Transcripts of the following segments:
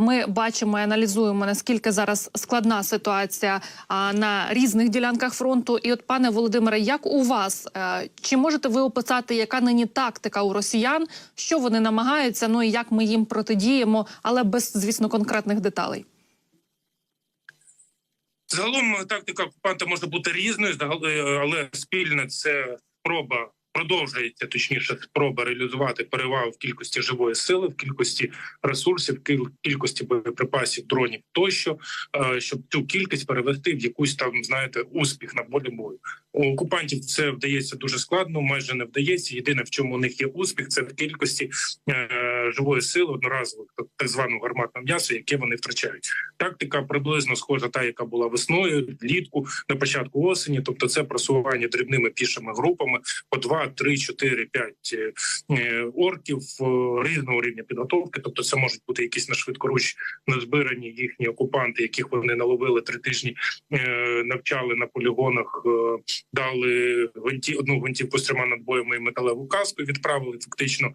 Ми бачимо і аналізуємо наскільки зараз складна ситуація на різних ділянках фронту. І от, пане Володимире, як у вас е, чи можете ви описати, яка нині тактика у росіян, що вони намагаються? Ну і як ми їм протидіємо, але без звісно конкретних деталей. Загалом е, тактика окупанта може бути різною, е, але спільне це спроба. Продовжується точніше спроба реалізувати перевагу в кількості живої сили, в кількості ресурсів, кількості боєприпасів, дронів тощо, е, щоб цю кількість перевести в якусь там знаєте успіх на полі бою. У окупантів це вдається дуже складно, майже не вдається. Єдине, в чому у них є успіх, це в кількості е, живої сили одноразових, так- званого гарматного м'яса, яке вони втрачають. Тактика приблизно схожа та, яка була весною, влітку, на початку осені. Тобто, це просування дрібними пішими групами по 2, 3, 4, 5 е, е, орків е, різного рівня підготовки. Тобто, це можуть бути якісь на швидкоруч назбирані їхні окупанти, яких вони наловили три тижні, навчали на полігонах, дали гвинті одну гвинтівку з трьома надбоями і металеву каску. Відправили фактично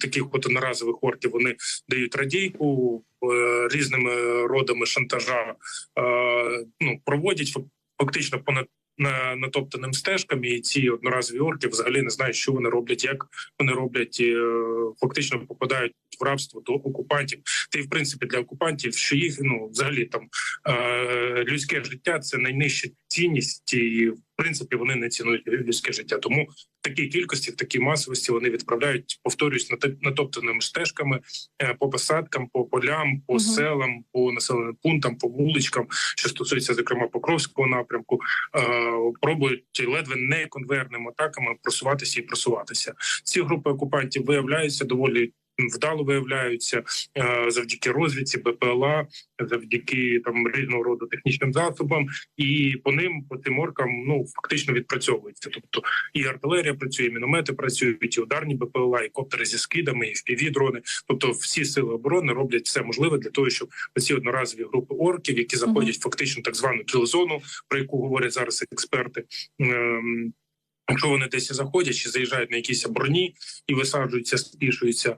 таких от одноразових орків. Вони дають радійку різними родами шантажа. Ну проводять фактично понад. На натоптаним стежкам і ці одноразові орки взагалі не знають, що вони роблять, як вони роблять, е, фактично попадають в рабство до окупантів. Та й в принципі для окупантів, що їх ну взагалі там е, людське життя це найнижча цінність, і в принципі вони не цінують людське життя. Тому в такій кількості, в такій масовості вони відправляють, повторюсь, нат- натоптаними стежками е, по посадкам, по полям, по Мгм. селам, по населеним пунктам, по вуличкам, що стосується зокрема Покровського напрямку, е, пробують ледве не конвейерними атаками просуватися і просуватися. Ці групи окупантів виявляються доволі. Вдало виявляються е, завдяки розвідці БПЛА, завдяки там різного роду технічним засобам, і по ним по цим оркам ну фактично відпрацьовується. Тобто і артилерія працює, і міномети працюють, і ударні БПЛА, і коптери зі скидами, і впіві дрони. Тобто, всі сили оборони роблять все можливе для того, щоб ці одноразові групи орків, які заходять фактично так звану кілзону, про яку говорять зараз експерти. ем, Якщо вони десь заходять чи заїжджають на якісь броні і висаджуються, спішуються,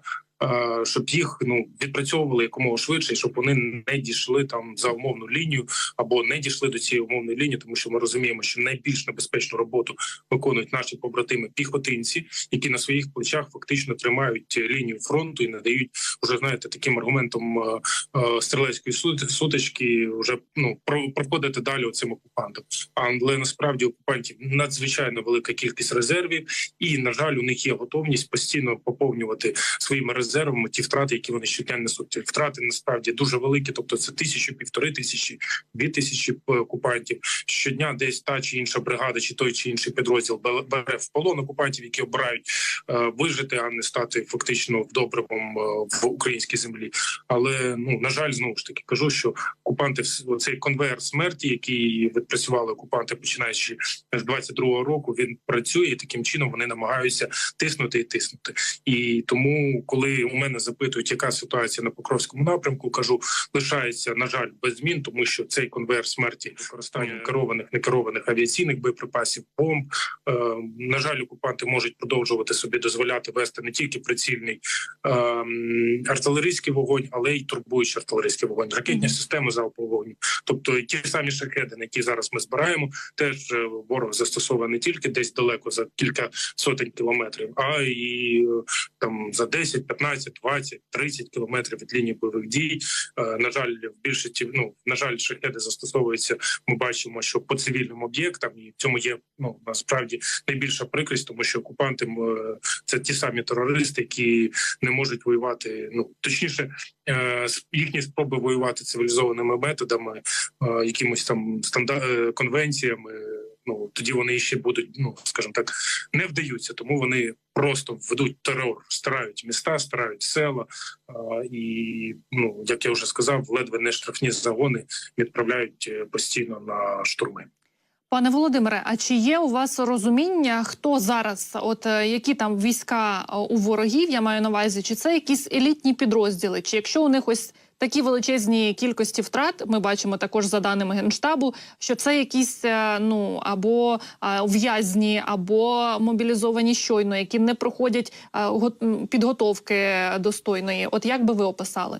щоб їх ну відпрацьовували якомога швидше, щоб вони не дійшли там за умовну лінію або не дійшли до цієї умовної лінії, тому що ми розуміємо, що найбільш небезпечну роботу виконують наші побратими піхотинці, які на своїх плечах фактично тримають лінію фронту і не дають вже знаєте таким аргументом е, е, стрілецької сут- сутички вже ну про- проходити далі цим окупантам. Але насправді окупантів надзвичайно велика кількість резервів, і на жаль, у них є готовність постійно поповнювати своїми резервами ті втрати, які вони щодня несуть. Втрати насправді дуже великі, тобто це тисячу, півтори тисячі, дві тисячі е, окупантів. Щодня десь та чи інша бригада, чи той чи інший підрозділ бе- бере в полон окупантів, які обирають е, вижити, а не стати фактично вдобривом е, в українській землі. Але ну на жаль, знову ж таки кажу, що окупанти цей конвейер смерті, який відпрацювали окупанти, починаючи з 22-го року, він працює і таким чином вони намагаються тиснути і тиснути. І тому, коли у мене запитують, яка ситуація на Покровському напрямку, кажу, лишається на жаль без змін, тому що цей конвейер смерті використання керованих некерованих авіаційних боєприпасів, бомб. Е, на жаль, окупанти можуть продовжувати собі дозволяти вести не тільки прицільний е, артилерійський вогонь, але й турбуючий артилерійський вогонь, ракетні системи залпового вогню. Тобто ті самі шахеди, на які зараз ми збираємо, теж е, ворог застосовує не тільки десь далеко за кілька сотень кілометрів, а і е, там за 10, 15, 20, 30 кілометрів від лінії бойових дій. Е, На жаль, в більшості ну на жаль, шахеди застосовуються. Ми бачимо, що по цивільним об'єктам і в цьому є ну насправді найбільша прикрість, тому що окупанти е, це ті самі терористи, які не можуть воювати. Ну точніше, е, їхні спроби воювати цивілізованими методами, якимось там станда е, конвенціями. Ну тоді вони ще будуть, ну скажімо так, не вдаються, тому вони просто ведуть терор, старають міста, старають села, е, і ну як я вже сказав, ледве не штрафні загони відправляють е, постійно на штурми. Пане Володимире, а чи є у вас розуміння, хто зараз, от е, які там війська е, у ворогів, я маю на увазі, чи це якісь елітні підрозділи, чи якщо у них ось такі величезні кількості втрат, ми бачимо також за даними генштабу, що це якісь е, ну або е, в'язні, або мобілізовані щойно, які не проходять е, підготовки достойної. От як би ви описали?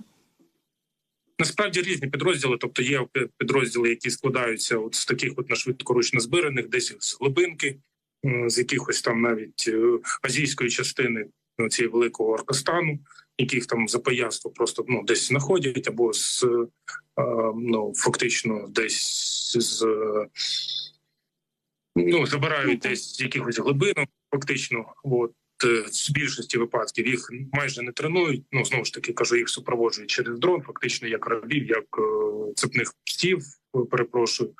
Насправді різні підрозділи, тобто є підрозділи, які складаються от з таких от на швидкоручно збираних, десь з глибинки, з якихось там навіть азійської частини ну, цієї великого Оркостану, яких там запаянство просто ну десь знаходять, або з е, ну фактично десь з ну забирають Ну, десь з якихось глибинок, фактично. От е, в більшості випадків їх майже не тренують. Ну знову ж таки кажу, їх супроводжують через дрон, фактично як рабів, як е, цепних псів. Перепрошую,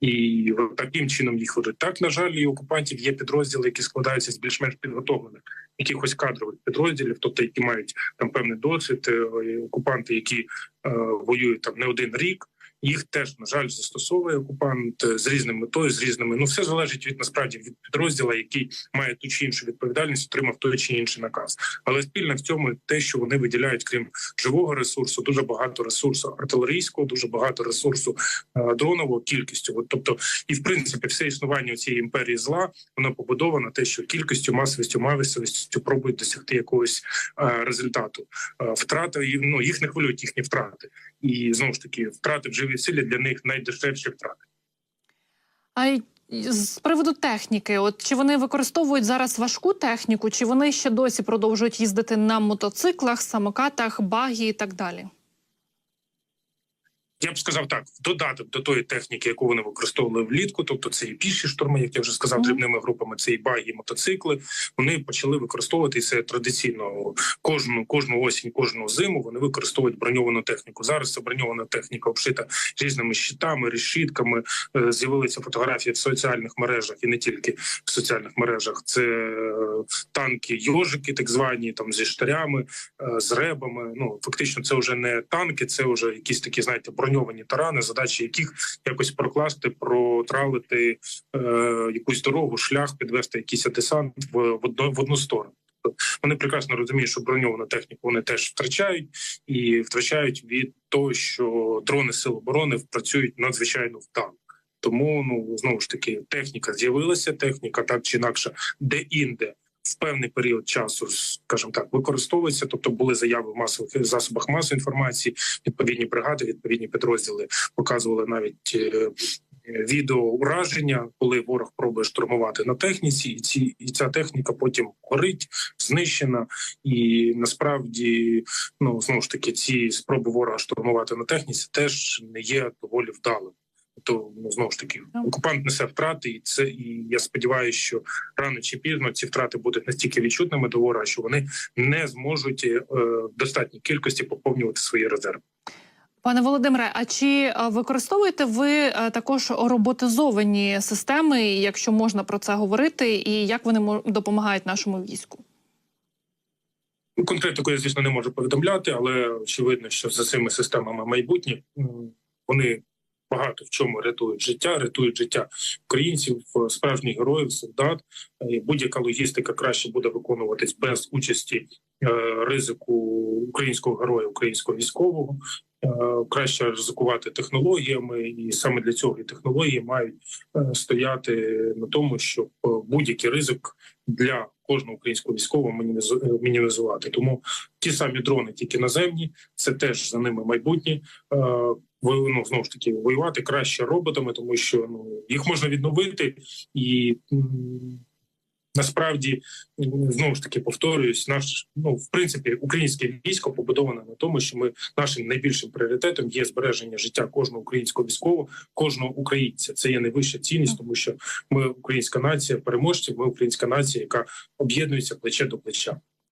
і таким чином їх ведуть. Так на жаль, і окупантів є підрозділи, які складаються з більш-менш підготовлених якихось кадрових підрозділів, тобто які мають там певний досвід. е, Окупанти, які е, воюють там не один рік. Їх теж на жаль застосовує окупант е, з різною метою, з різними. Ну все залежить від насправді від підрозділа, який має ту чи іншу відповідальність, отримав той чи інший наказ. Але спільне в цьому те, що вони виділяють, крім живого ресурсу, дуже багато ресурсу артилерійського, дуже багато ресурсу е, дронового кількістю. От, тобто, і в принципі, все існування цієї імперії зла воно побудовано те, що кількістю, масовістю, мавісовістю пробують досягти якогось е, результату. Втрати ну їх не хвилюють їхні втрати, і знову ж таки втрати в живій силі для них найдешевші втрати. А з приводу техніки, от чи вони використовують зараз важку техніку, чи вони ще досі продовжують їздити на мотоциклах, самокатах, багі і так далі? Я б сказав так: в додаток до тої техніки, яку вони використовували влітку, тобто це і піші штурми, як я вже сказав, дрібними групами, це і баги, і мотоцикли. Вони почали використовувати і це традиційно кожну кожну осінь, кожну зиму. Вони використовують броньовану техніку. Зараз це броньована техніка обшита різними щитами, решітками. Е, З'явилися фотографії в соціальних мережах і не тільки в соціальних мережах. Це е, танки, йожики, так звані там зі штарями, е, з ребами. Ну фактично, це вже не танки, це вже якісь такі, знаєте, броньовані тарани, задачі яких якось прокласти, протралити е, якусь дорогу, шлях, підвести якийсь десант в, в, одну, в одну сторону. Тобто Вони прекрасно розуміють, що броньовану техніку вони теж втрачають і втрачають від того, що дрони сил оборони працюють надзвичайно вдало. Тому ну знову ж таки техніка з'явилася. Техніка так чи інакше, де інде в певний період часу, скажімо так, використовується. Тобто були заяви в масових засобах масової інформації. Відповідні бригади, відповідні підрозділи показували навіть. е, Відео ураження, коли ворог пробує штурмувати на техніці, і ці і ця техніка потім горить, знищена. І насправді, ну знову ж таки, ці спроби ворога штурмувати на техніці теж не є доволі вдалими. То ну знову ж таки окупант несе втрати, і це і я сподіваюся, що рано чи пізно ці втрати будуть настільки відчутними до ворога, що вони не зможуть е, в достатній кількості поповнювати свої резерви. Пане Володимире, а чи е, використовуєте ви е, також роботизовані системи, якщо можна про це говорити, і як вони допомагають нашому війську? Ну, Конкретику я, звісно, не можу повідомляти, але очевидно, що за цими системами майбутнє вони багато в чому рятують життя, рятують життя українців, е, справжніх героїв, солдат. Е, Будь-яка логістика краще буде виконуватись без участі е, ризику українського героя, українського військового. Краще ризикувати технологіями, і саме для цього і технології мають стояти на тому, щоб будь-який ризик для кожного українського військового мінімізу- мінімізувати. Тому ті самі дрони, тільки наземні, це теж за ними майбутнє. Ну, знову ж таки воювати краще роботами, тому що ну їх можна відновити і. Насправді знову ж таки повторююсь, наш ну в принципі українське військо побудоване на тому, що ми нашим найбільшим пріоритетом є збереження життя кожного українського військового, кожного українця. Це є найвища цінність, тому що ми українська нація переможців. Ми українська нація, яка об'єднується плече до плеча.